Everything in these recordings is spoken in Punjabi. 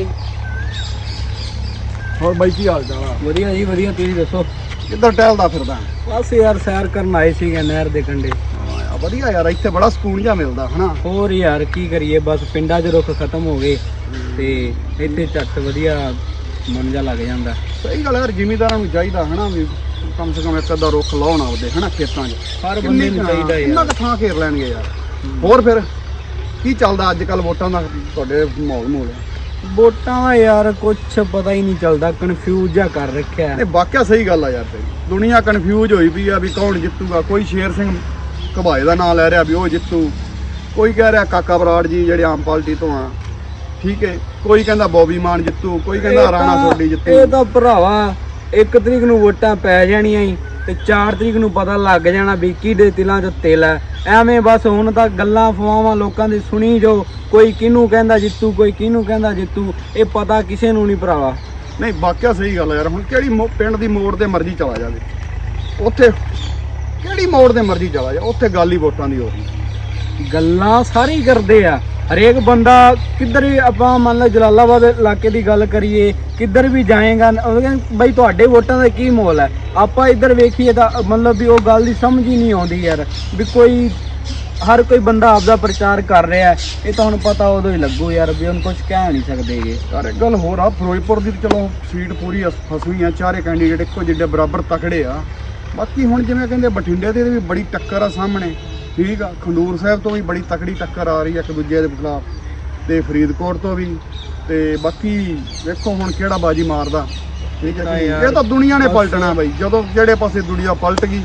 ਬਾਈ। ਹੋਰ ਬਾਈ ਕੀ ਹਾਲ ਚਾਲ ਆ? ਵਧੀਆ ਜੀ ਵਧੀਆ। ਤੁਸੀਂ ਦੱਸੋ? ਕਿੱਧਰ ਟਹਿਲਦਾ ਫਿਰਦਾ? ਬਸ ਯਾਰ ਸੈਰ ਕਰਨ ਆਏ ਸੀਗੇ ਨਹਿਰ ਦੇ ਕੰਢੇ। ਆ ਵਧੀਆ ਯਾਰ ਇੱਥੇ ਬੜਾ ਸਕੂਨ ਜਿਹਾ ਮਿਲਦਾ ਹਨਾ? ਹੋਰ ਯਾਰ ਕੀ ਕਰੀਏ? ਬਸ ਪਿੰਡਾਂ 'ਚ ਰੁੱਖ ਖਤਮ ਹੋ ਗਏ ਤੇ ਇੱਥੇ ਝੱਟ ਵਧੀਆ ਮਨ ਜਾ ਲੱਗ ਜਾਂਦਾ। ਸਹੀ ਗੱਲ ਯਾਰ ਜ਼ਿਮੀਦਾਰਾਂ ਨੂੰ ਚਾਹੀਦਾ ਹਨਾ ਵੀ ਕਮ ਸੇ ਕਮ ਇੱਕ ਅੱਧਾ ਰੁੱਖ ਲਾਉਣ ਆਉਦੇ ਹਨਾ ਖੇਤਾਂ 'ਚ। ਹਰ ਬੰਦੇ ਨੂੰ ਚਾਹੀਦਾ ਕਿੰਨਾ ਯਾਰ। ਕੁ ਥਾਂ ਘੇਰ ਲੈਣਗੇ ਯਾਰ। ਹੋਰ ਫਿਰ ਕੀ ਚੱਲਦਾ ਅੱਜ ਕੱਲ ਵੋਟਾਂ ਦਾ? ਤੁਹਾਡੇ ਮਾਹੌਲ ਮੂਲ ਵੋਟਾਂ ਦਾ ਯਾਰ ਕੁਝ ਪਤਾ ਹੀ ਨਹੀਂ ਚੱਲਦਾ ਕਨਫਿਊਜ਼ ਜਾ ਕਰ ਰੱਖਿਆ। ਇਹ ਵਾਕਿਆ ਸਹੀ ਗੱਲ ਆ ਯਾਰ ਤੇਰੀ। ਦੁਨੀਆ ਕਨਫਿਊਜ਼ ਹੋਈ ਪਈ ਆ ਵੀ ਕੌਣ ਜਿੱਤੂਗਾ। ਕੋਈ ਸ਼ੇਰ ਸਿੰਘ ਘਬਾਏ ਦਾ ਨਾਂ ਲੈ ਰਿਹਾ ਵੀ ਉਹ ਜਿੱਤੂ। ਕੋਈ ਕਹਿ ਰਿਹਾ ਕਾਕਾ ਬਰਾੜ ਜੀ ਜਿਹੜੇ ਆਮ ਪਾਰਟੀ ਤੋਂ ਆ। ਠੀਕ ਹੈ ਕੋਈ ਕਹਿੰਦਾ ਬੋਬੀ ਮਾਨ ਜਿੱਤੂ ਕੋਈ ਕਹਿੰਦਾ ਇਹ ਰਾਣਾ ਸੋਢੀ ਇਹ ਜਿੱਤੂ ਤਾਂ ਭਰਾਵਾ 1 ਤਰੀਕ ਨੂੰ ਵੋਟਾਂ ਪੈ ਜਾਣੀਆਂ ਈ। ਤੇ 4 ਤਰੀਕ ਨੂੰ ਪਤਾ ਲੱਗ ਜਾਣਾ ਵੀ ਕਿਹਦੇ ਤਿਲਾਂ 'ਚ ਤਿਲ ਹੈ। ਐਵੇਂ ਬਸ ਹੁਣ ਤਾਂ ਗੱਲਾਂ ਫਵਾਵਾਂ ਲੋਕਾਂ ਦੀ ਸੁਣੀ ਜੋ ਕੋਈ ਕਿਹਨੂੰ ਕਹਿੰਦਾ ਜਿੱਤੂ ਕੋਈ ਕਿਹਨੂੰ ਕਹਿੰਦਾ ਜਿੱਤੂ ਇਹ ਪਤਾ ਕਿਸੇ ਨੂੰ ਨਹੀਂ ਭਰਾਵਾ। ਨਹੀਂ ਵਾਕਿਆ ਸਹੀ ਗੱਲ ਯਾਰ ਹੁਣ ਕਿਹੜੀ ਮੋ- ਪਿੰਡ ਦੀ ਮੋੜ ਤੇ ਮਰਜ਼ੀ ਚਲਾ ਜਾਵੇ। ਉੱਥੇ ਕਿਹੜੀ ਮੋੜ ਤੇ ਮਰਜ਼ੀ ਚਲਾ ਜਾ ਉੱਥੇ ਗੱਲ ਹੀ ਵੋਟਾਂ ਦੀ ਹੋ ਰਹੀ ਗੱਲਾਂ ਸਾਰੇ ਹੀ ਕਰਦੇ ਆ। ਹਰੇਕ ਬੰਦਾ ਕਿੱਧਰ ਵੀ ਆਪਾਂ ਮੰਨ ਲਓ ਜਲਾਲਾਬਾਦ ਇਲਾਕੇ ਦੀ ਗੱਲ ਕਰੀਏ, ਕਿੱਧਰ ਵੀ ਜਾਏਗਾ, ਉਹ ਕਹਿੰਦੇ ਬਈ ਤੁਹਾਡੇ ਵੋਟਾਂ ਦਾ ਕੀ ਮੋਲ ਹੈ? ਆਪਾਂ ਇੱਧਰ ਵੇਖੀਏ ਤਾਂ ਮਤਲਬ ਵੀ ਉਹ ਗੱਲ ਦੀ ਸਮਝ ਹੀ ਨਹੀਂ ਆਉਂਦੀ ਯਾਰ, ਵੀ ਕੋਈ ਹਰ ਕੋਈ ਬੰਦਾ ਆਪਦਾ ਪ੍ਰਚਾਰ ਕਰ ਰਿਹਾ ਇਹ ਤਾਂ ਹੁਣ ਪਤਾ ਉਦੋਂ ਹੀ ਲੱਗੂ ਯਾਰ ਵੀ ਹੁਣ ਕੁਝ ਕਹਿ ਨਹੀਂ ਸਕਦੇਗੇ ਯਾਰ ਇੱਕ ਗੱਲ ਹੋਰ ਆ, ਫਿਰੋਜ਼ਪੁਰ ਦੀ ਤਾਂ ਚਲੋ ਸੀਟ ਪੂਰੀ ਅਸ- ਫਸੂਈ ਆ, ਚਾਰੇ ਕੈਂਡੀਡੇਟ ਇੱਕੋ ਜਿਹੇ ਬਰਾਬਰ ਤਕੜੇ ਆ। ਬਾਕੀ ਹੁਣ ਜਿਵੇਂ ਕਹਿੰਦੇ ਬਠਿੰਡੇ ਦੇ ਵੀ ਬੜੀ ਟੱਕਰ ਆ ਸਾਹਮਣੇ। ਠੀਕ ਆ ਖੰਡੂਰ ਸਾਹਿਬ ਤੋਂ ਵੀ ਬੜੀ ਤਕੜੀ ਟੱਕਰ ਆ ਰਹੀ ਆ ਇੱਕ ਦੂਜੇ ਦੇ ਖਿਲਾਫ ਤੇ ਫਰੀਦਕੋਟ ਤੋਂ ਵੀ ਤੇ ਬਾਕੀ ਵੇਖੋ ਹੁਣ ਕਿਹੜਾ ਬਾਜੀ ਮਾਰਦਾ। ਠੀਕ ਹੈ ਇਹ ਤਾਂ ਦੁਨੀਆ ਨੇ ਪਲਟਣਾ ਬਈ। ਜਦੋਂ ਜਿਹੜੇ ਪਾਸੇ ਦੁਨੀਆ ਪਲਟ ਗਈ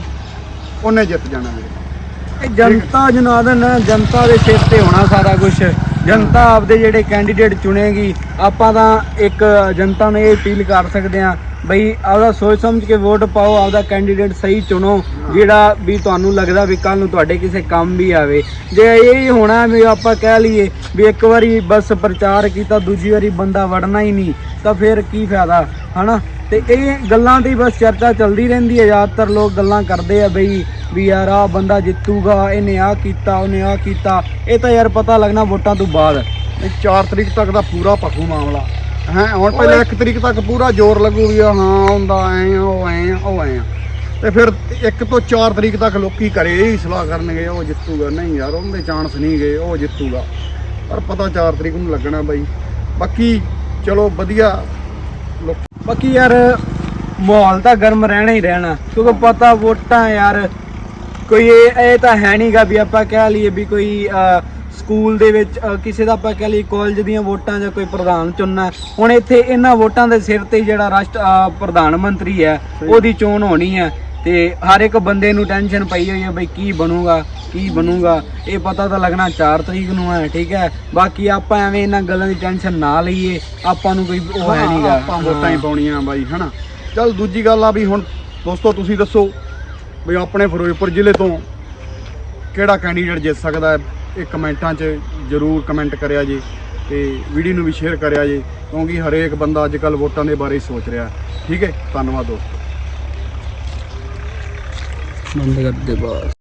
ਉਹਨੇ ਜਿੱਤ ਜਾਣਾ ਵੀਰੇ ਇਹ ਜਨਤਾ ਜਨਾਦਨ ਹੈ, ਜਨਤਾ ਦੇ ਸਿਰ ਤੇ ਹੋਣਾ ਸਾਰਾ ਕੁਝ ਜਨਤਾ ਆਪਦੇ ਜਿਹੜੇ ਕੈਂਡੀਡੇਟ ਚੁਣੇਗੀ ਆਪਾਂ ਤਾਂ ਇੱਕ ਜਨਤਾ ਨੂੰ ਇਹ ਅਪੀਲ ਕਰ ਸਕਦੇ ਹਾਂ ਬਈ ਆਪਦਾ ਸੋਚ ਸਮਝ ਕੇ ਵੋਟ ਪਾਓ, ਆਪਦਾ ਕੈਂਡੀਡੇਟ ਸਹੀ ਚੁਣੋ, ਜਿਹੜਾ ਵੀ ਤੁਹਾਨੂੰ ਲੱਗਦਾ ਵੀ ਕੱਲ ਨੂੰ ਤੁਹਾਡੇ ਕਿਸੇ ਕੰਮ ਵੀ ਆਵੇ। ਜੇ ਇਹ ਹੀ ਹੋਣਾ ਵੀ ਆਪਾਂ ਕਹਿ ਲਈਏ ਵੀ ਇੱਕ ਵਾਰੀ ਬਸ ਪ੍ਰਚਾਰ ਕੀਤਾ, ਦੂਜੀ ਵਾਰੀ ਬੰਦਾ ਵੜਨਾ ਹੀ ਨਹੀਂ, ਤਾਂ ਫਿਰ ਕੀ ਫਾਇਦਾ, ਹਨਾ? ਤੇ ਇਹ ਗੱਲਾਂ ਦੀ ਬਸ ਚਰਚਾ ਚੱਲਦੀ ਰਹਿੰਦੀ ਹੈ। ਜ਼ਿਆਦਾਤਰ ਲੋਕ ਗੱਲਾਂ ਕਰਦੇ ਆ ਬਈ ਵੀ ਯਾਰ ਆ ਬੰਦਾ ਜਿੱਤੂਗਾ, ਇਹਨੇ ਆ ਕੀਤਾ, ਉਹਨੇ ਆ ਕੀਤਾ। ਇਹ ਤਾਂ ਯਾਰ ਪਤਾ ਲੱਗਣਾ ਵੋਟਾਂ ਤੋਂ ਬਾਅਦ। ਇਹ 4 ਤਰੀਕ ਤੱਕ ਦਾ ਪੂਰਾ ਪੱਖੂ ਮਾਮਲਾ। ਹੈ ਹੁਣ ਪਹਿਲਾਂ 1 ਤਰੀਕ ਤੱਕ ਪੂਰਾ ਜ਼ੋਰ ਲੱਗੂ ਵੀ ਹਾਂ ਹੁੰਦਾ ਐ ਉਹ ਐ ਉਹ ਐ। ਤੇ ਫਿਰ 1 ਤੋਂ 4 ਤਰੀਕ ਤੱਕ ਲੋਕੀ ਘਰੇ ਹੀ ਸਲਾਹ ਕਰਨਗੇ ਉਹ ਜਿੱਤੂਗਾ। ਨਹੀਂ ਯਾਰ ਉਹਦੇ ਚਾਂਸ ਨਹੀਂ ਗਏ ਉਹ ਜਿੱਤੂਗਾ। ਪਰ ਪਤਾ 4 ਤਰੀਕ ਨੂੰ ਲੱਗਣਾ ਬਾਈ। ਬਾਕੀ ਚਲੋ ਵਧੀਆ। ਬਾਕੀ ਯਾਰ ਮਾਹੌਲ ਤਾਂ ਗਰਮ ਰਹਿਣਾ ਹੀ ਰਹਿਣਾ। ਕਿਉਂਕਿ ਪਤਾ ਵੋਟਾਂ ਯਾਰ ਕੋਈ ਇਹ ਤਾਂ ਹੈ ਨਹੀਂਗਾ ਵੀ ਆਪਾਂ ਕਹਿ ਲਈਏ ਵੀ ਕੋਈ ਸਕੂਲ ਦੇ ਵਿੱਚ ਕਿਸੇ ਦਾ ਆਪਾਂ ਕਹਿ ਲਈਏ ਕਾਲਜ ਦੀਆਂ ਵੋਟਾਂ ਜਾਂ ਕੋਈ ਪ੍ਰਧਾਨ ਚੁਣਨਾ ਹੁਣ ਇੱਥੇ ਇਹਨਾਂ ਵੋਟਾਂ ਦੇ ਸਿਰ ਤੇ ਜਿਹੜਾ ਰਾਸ਼ਟਰ ਪ੍ਰਧਾਨ ਮੰਤਰੀ ਹੈ ਉਹਦੀ ਚੋਣ ਹੋਣੀ ਹੈ ਤੇ ਹਰ ਇੱਕ ਬੰਦੇ ਨੂੰ ਟੈਨਸ਼ਨ ਪਈ ਹੋਈ ਹੈ ਬਈ ਕੀ ਬਣੂਗਾ ਕੀ ਬਣੂਗਾ ਇਹ ਪਤਾ ਤਾਂ ਲੱਗਣਾ 4 ਤਰੀਕ ਨੂੰ ਹੈ ਠੀਕ ਹੈ। ਬਾਕੀ ਆਪਾਂ ਐਵੇਂ ਇਹਨਾਂ ਗੱਲਾਂ ਦੀ ਟੈਨਸ਼ਨ ਨਾ ਲਈਏ ਆਪਾਂ ਨੂੰ ਕੋਈ ਉਹ ਹੈ ਨਹੀਂਗਾ ਆਪਾਂ ਵੋਟਾਂ ਹੀ ਪਾਉਣੀਆਂ ਬਾਈ ਹਨਾ। ਚੱਲ ਦੂਜੀ ਗੱਲ ਆ ਵੀ ਹੁਣ ਦੋਸਤੋ ਤੁਸੀਂ ਦੱਸੋ ਵੀ ਆਪਣੇ ਫਿਰੋਜ਼ਪੁਰ ਜ਼ਿਲ੍ਹੇ ਤੋਂ ਕਿਹੜਾ ਕੈਂਡੀਡੇਟ ਜਿੱਤ ਸਕਦਾ ਹੈ? ਇਹ ਕਮੈਂਟਾਂ 'ਚ ਜਰੂਰ ਕਮੈਂਟ ਕਰਿਆ ਜੀ ਤੇ ਵੀਡੀਓ ਨੂੰ ਵੀ ਸ਼ੇਅਰ ਕਰਿਆ ਜੀ, ਕਿਉਂਕਿ ਹਰੇਕ ਬੰਦਾ ਅੱਜ ਕੱਲ ਵੋਟਾਂ ਦੇ ਬਾਰੇ ਸੋਚ ਰਿਹਾ। ਠੀਕ ਹੈ, ਧੰਨਵਾਦ ਦੋਸਤੋ। ਬੰਦ ਕਰ ਦੇ ਬਸ